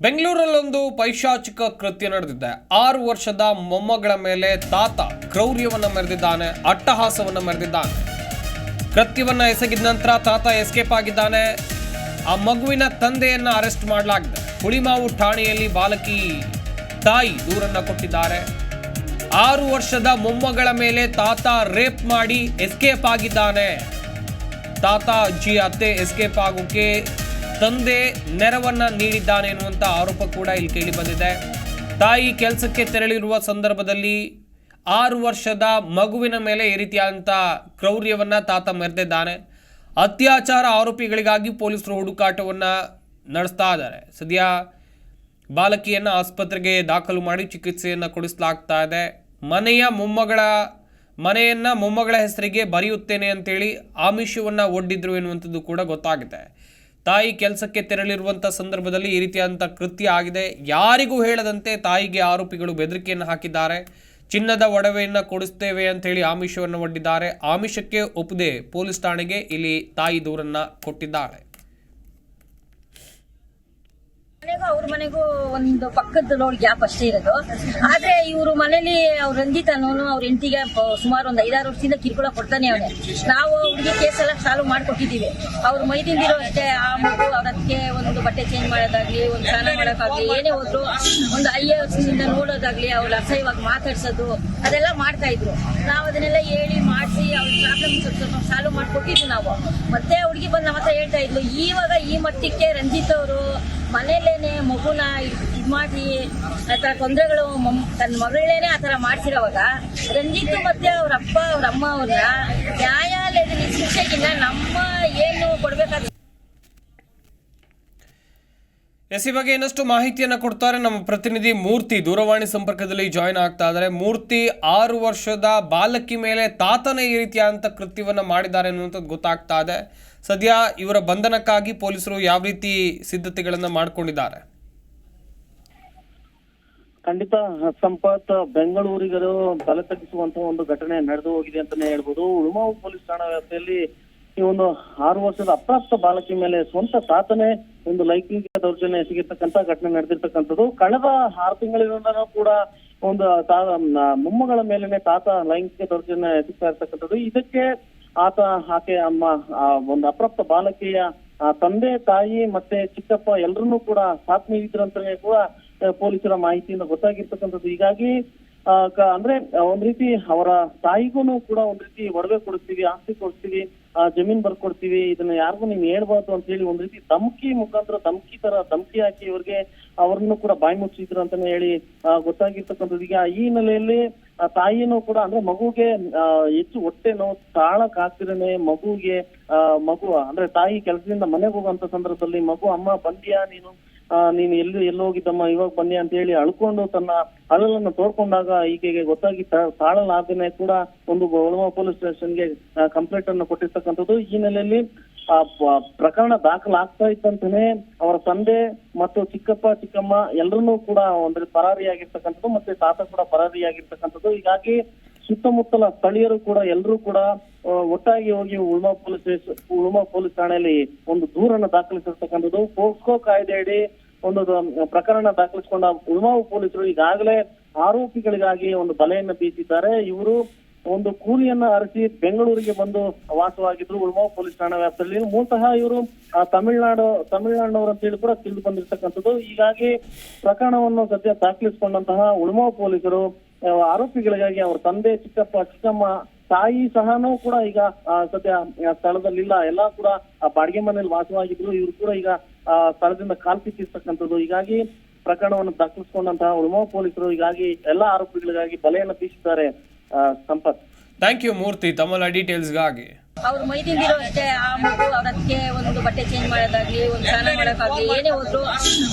ಬೆಂಗಳೂರಲ್ಲೊಂದು ಪೈಶಾಚಿಕ ಕೃತ್ಯ ನಡೆದಿದೆ. ಆರು ವರ್ಷದ ಮೊಮ್ಮಗಳ ಮೇಲೆ ತಾತ ಕ್ರೌರ್ಯವನ್ನ ಮೆರೆದಿದ್ದಾನೆ, ಅಟ್ಟಹಾಸವನ್ನ ಮೆರೆದಿದ್ದಾನೆ. ಕೃತ್ಯವನ್ನ ಎಸಗಿದ ನಂತರ ತಾತ ಎಸ್ಕೇಪ್ ಆಗಿದ್ದಾನೆ. ಆ ಮಗುವಿನ ತಂದೆಯನ್ನ ಅರೆಸ್ಟ್ ಮಾಡಲಾಗಿದೆ. ಹುಳಿಮಾವು ಠಾಣೆಯಲ್ಲಿ ಬಾಲಕಿ ತಾಯಿ ದೂರನ್ನ ಕೊಟ್ಟಿದ್ದಾರೆ. ಆರು ವರ್ಷದ ಮೊಮ್ಮಗಳ ಮೇಲೆ ತಾತ ರೇಪ್ ಮಾಡಿ ಎಸ್ಕೇಪ್ ಆಗಿದ್ದಾನೆ. ತಾತ ಅಜ್ಜಿ, ಅತ್ತೆ ಎಸ್ಕೇಪ್ ಆಗೋಕೆ ತಂದೆ ನೆರವನ್ನ ನೀಡಿದ್ದಾನೆ ಎನ್ನುವಂಥ ಆರೋಪ ಕೂಡ ಇಲ್ಲಿ ಕೇಳಿ ಬಂದಿದೆ. ತಾಯಿ ಕೆಲಸಕ್ಕೆ ತೆರಳಿರುವ ಸಂದರ್ಭದಲ್ಲಿ ಆರು ವರ್ಷದ ಮಗುವಿನ ಮೇಲೆ ಈ ರೀತಿಯಾದಂಥ ಕ್ರೌರ್ಯವನ್ನ ತಾತ ಮೆರೆದಿದ್ದಾನೆ. ಅತ್ಯಾಚಾರ ಆರೋಪಿಗಳಿಗಾಗಿ ಪೊಲೀಸರು ಹುಡುಕಾಟವನ್ನ ನಡೆಸ್ತಾ ಇದ್ದಾರೆ. ಸದ್ಯ ಬಾಲಕಿಯನ್ನು ಆಸ್ಪತ್ರೆಗೆ ದಾಖಲು ಮಾಡಿ ಚಿಕಿತ್ಸೆಯನ್ನು ಕೊಡಿಸಲಾಗ್ತಾ ಇದೆ. ಮನೆಯ ಮೊಮ್ಮಗಳ, ಮನೆಯನ್ನ ಮೊಮ್ಮಗಳ ಹೆಸರಿಗೆ ಬರೆಯುತ್ತೇನೆ ಅಂತೇಳಿ ಆಮಿಷವನ್ನ ಒಡ್ಡಿದ್ರು ಎನ್ನುವಂಥದ್ದು ಕೂಡ ಗೊತ್ತಾಗಿದೆ. ತಾಯಿ ಕೆಲಸಕ್ಕೆ ತೆರಳಿರುವಂಥ ಸಂದರ್ಭದಲ್ಲಿ ಈ ರೀತಿಯಾದಂಥ ಕೃತ್ಯ ಆಗಿದೆ. ಯಾರಿಗೂ ಹೇಳದಂತೆ ತಾಯಿಗೆ ಆರೋಪಿಗಳು ಬೆದರಿಕೆಯನ್ನು ಹಾಕಿದ್ದಾರೆ. ಚಿನ್ನದ ಒಡವೆಯನ್ನು ಕೊಡಿಸ್ತೇವೆ ಅಂಥೇಳಿ ಆಮಿಷವನ್ನು ಒಡ್ಡಿದ್ದಾರೆ. ಆಮಿಷಕ್ಕೆ ಒಪ್ಪದೆ ಪೊಲೀಸ್ ಠಾಣೆಗೆ ಇಲ್ಲಿ ತಾಯಿ ದೂರನ್ನು ಕೊಟ್ಟಿದ್ದಾಳೆ ಮನೆಗೂ ಅವ್ರ ಮನೆಗೂ ಒಂದು ಪಕ್ಕದ ರೋಡ್ ಗ್ಯಾಪ್ ಅಷ್ಟೇ ಇರೋದು. ಆದ್ರೆ ಇವರು ಮನೇಲಿ ಅವ್ರ ರಂಜಿತ್ ಅನ್ನೋನು ಅವ್ರ ಹೆಂಡತಿಗೆ ಸುಮಾರು ಒಂದು ಐದಾರು ವರ್ಷದಿಂದ ಕಿರುಕುಳ ಕೊಡ್ತಾನೆ ಅವನೇ. ನಾವು ಅವ್ರಿಗೆ ಕೇಸ್ ಎಲ್ಲ ಸಾಲ್ವ್ ಮಾಡ್ಕೊಟ್ಟಿದ್ದೀವಿ. ಅವ್ರ ಮೈದಿಂದಿರೋ ಅಷ್ಟೇ ಆ ಮಗು ಅದಕ್ಕೆ ಒಂದು ಬಟ್ಟೆ ಚೇಂಜ್ ಮಾಡೋದಾಗ್ಲಿ, ಒಂದು ಸ್ನಾನ ಮಾಡೋಕ್ಕಾಗ್ಲಿ ಏನೇ ಹೋದ್ರು ಒಂದು ಐದು ವರ್ಷದಿಂದ ನೋಡೋದಾಗ್ಲಿ, ಅವ್ರ ಅಸಹ್ಯವಾಗಿ ಮಾತಾಡ್ಸೋದು, ಅದೆಲ್ಲ ಮಾಡ್ತಾ ಇದ್ರು. ನಾವು ಅದನ್ನೆಲ್ಲ ಹೇಳಿ ಮಾಡಿಸಿ ಅವ್ರ ಪ್ರಾಬ್ಲಮ್ ಸ್ವಲ್ಪ ಸಾಲ್ವ್ ಮಾಡ್ಕೊಟ್ಟಿದ್ವಿ ನಾವು. ಮತ್ತೆ ಹುಡುಗಿ ಬಂದು ನಮ್ಮ ಹತ್ರ ಹೇಳ್ತಾ ಇದ್ಲು ಇವಾಗ ಈ ಮಟ್ಟಕ್ಕೆ ರಂಜಿತ್ ಅವರು ಮನೇಲೇನೆ ಮಗುನ ಇದ್ ಮಾಡಿ ಆತರ ತೊಂದರೆಗಳು ತನ್ನ ಮಗಳೇನೆ ಆತರ ಮಾಡ್ಸಿರೋವಾಗ ರಂಜಿತ್ ಮತ್ತೆ ಅವ್ರ ಅಪ್ಪ, ಅವ್ರ ಅಮ್ಮ ಅವ್ರನ್ನ ನ್ಯಾಯಾಲಯದಲ್ಲಿ ಶಿಕ್ಷೆಗಿನ್ನ ನಮ್ಮ ಏನು ಕೊಡ್ಬೇಕಾದ ಎಸ್ ಈ ಬಗ್ಗೆ ಇನ್ನಷ್ಟು ಮಾಹಿತಿಯನ್ನು ಕೊಡ್ತಾರೆ ನಮ್ಮ ಪ್ರತಿನಿಧಿ ಮೂರ್ತಿ. ದೂರವಾಣಿ ಸಂಪರ್ಕದಲ್ಲಿ ಜಾಯಿನ್ ಆಗ್ತಾ ಇದ್ದಾರೆ. ಮೂರ್ತಿ, ಆರು ವರ್ಷದ ಬಾಲಕಿ ಮೇಲೆ ತಾತನೇ ಈ ರೀತಿಯಾದಂಥ ಕೃತ್ಯವನ್ನ ಮಾಡಿದ್ದಾರೆ ಅನ್ನುವಂಥದ್ದು ಗೊತ್ತಾಗ್ತಾ ಇದೆ. ಸದ್ಯ ಇವರ ಬಂಧನಕ್ಕಾಗಿ ಪೊಲೀಸರು ಯಾವ ರೀತಿ ಸಿದ್ಧತೆಗಳನ್ನು ಮಾಡಿಕೊಂಡಿದ್ದಾರೆ? ಖಂಡಿತ ಸಂಪತ್ ಬೆಂಗಳೂರಿಗರು ತಲೆ ತಗ್ಗಿಸುವಂತಹ ಒಂದು ಘಟನೆ ನಡೆದು ಹೋಗಿದೆ ಅಂತಾನೆ ಹೇಳ್ಬೋದು. ಉಳುಮಾವು ಪೊಲೀಸ್ ಠಾಣಾ ವ್ಯಾಪ್ತಿಯಲ್ಲಿ ಈ ಒಂದು ಆರು ವರ್ಷದ ಅಪ್ರಾಪ್ತ ಬಾಲಕಿ ಮೇಲೆ ಸ್ವಂತ ತಾತನೇ ಒಂದು ಲೈಂಗಿಕ ದೌರ್ಜನ್ಯ ಎಸಗಿರ್ತಕ್ಕಂತ ಘಟನೆ ನಡೆದಿರ್ತಕ್ಕಂಥದ್ದು. ಕಳೆದ ಆರು ತಿಂಗಳಿಂದನೂ ಕೂಡ ಒಂದು ತಾ ಮೊಮ್ಮಗಳ ಮೇಲೆನೆ ತಾತ ಲೈಂಗಿಕ ದೌರ್ಜನ್ಯ ಎಸಗ್ತಾ ಇರ್ತಕ್ಕಂಥದ್ದು. ಇದಕ್ಕೆ ಆತ, ಆಕೆ ಅಮ್ಮ ಒಂದು ಅಪ್ರಾಪ್ತ ಬಾಲಕಿಯ ತಂದೆ, ತಾಯಿ ಮತ್ತೆ ಚಿಕ್ಕಪ್ಪ ಎಲ್ಲರನ್ನೂ ಕೂಡ ಸಾಥ್ ನೀಡಿದ್ರು ಅಂತಾನೆ ಕೂಡ ಪೊಲೀಸರ ಮಾಹಿತಿಯಿಂದ ಗೊತ್ತಾಗಿರ್ತಕ್ಕಂಥದ್ದು. ಹೀಗಾಗಿ ಅಂದ್ರೆ ಒಂದ್ ರೀತಿ ಅವರ ತಾಯಿಗೂನು ಕೂಡ ಒಂದ್ ರೀತಿ ಒಡವೆ ಕೊಡ್ತೀವಿ ಆಸ್ತಿ ಕೊಡ್ತೀವಿ ಆ, ಜಮೀನ್ ಬರ್ಕೊಡ್ತೀವಿ ಇದನ್ನ ಯಾರಿಗೂ ನೀವ್ ಹೇಳ್ಬಾರ್ದು ಅಂತ ಹೇಳಿ ಒಂದ್ ರೀತಿ ಧಮಕಿ ಮುಖಾಂತರ ಧಮಕಿ ತರ ಧಮಕಿ ಹಾಕಿ ಇವ್ರಿಗೆ ಅವ್ರನ್ನು ಕೂಡ ಬಾಯಿ ಮುಚ್ಚಿದ್ರು ಅಂತಾನೆ ಹೇಳಿ ಗೊತ್ತಾಗಿರ್ತಕ್ಕಂಥದ್ದು. ಈಗ ಈ ಹಿನ್ನೆಲೆಯಲ್ಲಿ ಆ ತಾಯಿನೂ ಕೂಡ ಅಂದ್ರೆ ಮಗುಗೆ ಹೆಚ್ಚು ಹೊಟ್ಟೆ ನೋವು ತಾಳಕ್ ಆಗ್ತಿರನೆ ಮಗುಗೆ ಮಗು ಅಂದ್ರೆ ತಾಯಿ ಕೆಲಸದಿಂದ ಮನೆಗೆ ಹೋಗುವಂತ ಸಂದರ್ಭದಲ್ಲಿ ಮಗು ಅಮ್ಮ ಬಂದಿಯಾ ನೀನು? ನೀನು ಎಲ್ಲಿ ಎಲ್ಲಿ ಹೋಗಿದ್ದಮ್ಮ ಇವಾಗ ಬನ್ನಿ ಅಂತ ಹೇಳಿ ಅಳ್ಕೊಂಡು ತನ್ನ ಅಳಲನ್ನು ತೋಡ್ಕೊಂಡಾಗ ಈಕೆಗೆ ಗೊತ್ತಾಗಿ ತಾ- ತಾಳಲಾಗದೇನೆ ಕೂಡ ಒಂದು ಒಳಮ ಪೊಲೀಸ್ ಸ್ಟೇಷನ್ಗೆ ಕಂಪ್ಲೇಂಟ್ ಅನ್ನು ಕೊಟ್ಟಿರ್ತಕ್ಕಂಥದ್ದು. ಈ ನೆಲೆಯಲ್ಲಿ, ಆ ಪ್ರಕರಣ ದಾಖಲಾಗ್ತಾ ಇದ್ದಂತಾನೆ ಅವರ ತಂದೆ ಮತ್ತು ಚಿಕ್ಕಪ್ಪ, ಚಿಕ್ಕಮ್ಮ ಎಲ್ಲರನ್ನೂ ಕೂಡ ಅಂದ್ರೆ ಪರಾರಿಯಾಗಿರ್ತಕ್ಕಂಥದ್ದು ಮತ್ತೆ ತಾತ ಕೂಡ ಪರಾರಿಯಾಗಿರ್ತಕ್ಕಂಥದ್ದು. ಹೀಗಾಗಿ ಸುತ್ತಮುತ್ತಲ ಸ್ಥಳೀಯರು ಕೂಡ ಎಲ್ಲರೂ ಕೂಡ ಒಟ್ಟಾಗಿ ಹೋಗಿ ಉಳ್ಮಾ ಪೊಲೀಸ್ ಉಳ್ಮಾ ಪೊಲೀಸ್ ಠಾಣೆಯಲ್ಲಿ ಒಂದು ದೂರನ್ನು ದಾಖಲಿಸಿರ್ತಕ್ಕಂಥದ್ದು. ಪೋಕ್ಸೋ ಕಾಯ್ದೆಯಡಿ ಒಂದು ಪ್ರಕರಣ ದಾಖಲಿಸಿಕೊಂಡ ಉಳ್ಮಾವು ಪೊಲೀಸರು ಈಗಾಗಲೇ ಆರೋಪಿಗಳಿಗಾಗಿ ಒಂದು ಬಲೆಯನ್ನು ಬೀಸಿದ್ದಾರೆ. ಇವರು ಒಂದು ಕೂಲಿಯನ್ನ ಅರಸಿ ಬೆಂಗಳೂರಿಗೆ ಬಂದು ವಾಸವಾಗಿದ್ರು ಉಳ್ಮಾವು ಪೊಲೀಸ್ ಠಾಣಾ ವ್ಯಾಪ್ತಿಯಲ್ಲಿ. ಮೂಲತಃ ಇವರು ತಮಿಳ್ನಾಡು, ತಮಿಳ್ನಾಡಿನವರು ಅಂತ ಹೇಳಿ ಕೂಡ ತಿಳಿದು ಬಂದಿರ್ತಕ್ಕಂಥದ್ದು. ಹೀಗಾಗಿ ಪ್ರಕರಣವನ್ನು ಸದ್ಯ ದಾಖಲಿಸಿಕೊಂಡಂತಹ ಉಳ್ಮಾವ್ ಪೊಲೀಸರು ಆರೋಪಿಗಳಿಗಾಗಿ ಅವರ ತಂದೆ ಚಿಕ್ಕಪ್ಪ, ಚಿಕ್ಕಮ್ಮ, ತಾಯಿ ಸಹನೂ ಕೂಡ ಈಗ ಸದ್ಯ ಸ್ಥಳದಲ್ಲಿಲ್ಲ. ಎಲ್ಲಾ ಕೂಡ ಬಾಡಿಗೆ ಮನೆಯಲ್ಲಿ ವಾಸವಾಗಿದ್ರು. ಇವರು ಕೂಡ ಈಗ ಸ್ಥಳದಿಂದ ಕಾಲ್ಕಿತ್ತಿರ್ತಕ್ಕಂಥದ್ದು ಹೀಗಾಗಿ ಪ್ರಕರಣವನ್ನು ದಾಖಲಿಸಿಕೊಂಡಂತಹ ಉಳುಮಾ ಪೊಲೀಸರು ಹೀಗಾಗಿ ಎಲ್ಲಾ ಆರೋಪಿಗಳಿಗಾಗಿ ಬಲೆಯನ್ನು ಬೀಸಿದ್ದಾರೆ. ಆ, ಸಂಪತ್. ಥ್ಯಾಂಕ್ ಯು ಮೂರ್ತಿ ತಮ್ಮೆಲ್ಲ ಡೀಟೇಲ್ಸ್ಗಾಗಿ ಮೈ ತಿಂದಿರೋ ಅಷ್ಟೇ ಆ ಮಗು ಅವ್ರ ಅದಕ್ಕೆ ಒಂದು ಬಟ್ಟೆ ಚೇಂಜ್ ಮಾಡೋದಾಗ್ಲಿ ಒಂದು ಸ್ನಾನ ಮಾಡೋಕ್ಕಾಗ್ಲಿ ಏನೇ ಹೋದ್ರು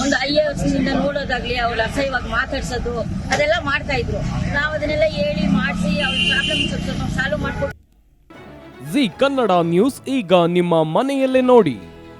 ಒಂದು ಐ ವರ್ಷದಿಂದ ನೋಡೋದಾಗ್ಲಿ ಅವ್ರು ಅಸಹ್ಯವಾಗಿ ಮಾತಾಡ್ಸೋದು ಅದೆಲ್ಲ ಮಾಡ್ತಾ ಇದ್ರು. ನಾವು ಅದನ್ನೆಲ್ಲ ಹೇಳಿ ಮಾಡಿಸಿ ಅವ್ರ ಪ್ರಾಬ್ಲಮ್ ಸ್ವಲ್ಪ ಸಾಲ್ವ್ ಮಾಡ್ಕೊಂಡು ಜಿ ಕನ್ನಡ ನ್ಯೂಸ್ ಈಗ ನಿಮ್ಮ ಮನೆಯಲ್ಲೇ ನೋಡಿ.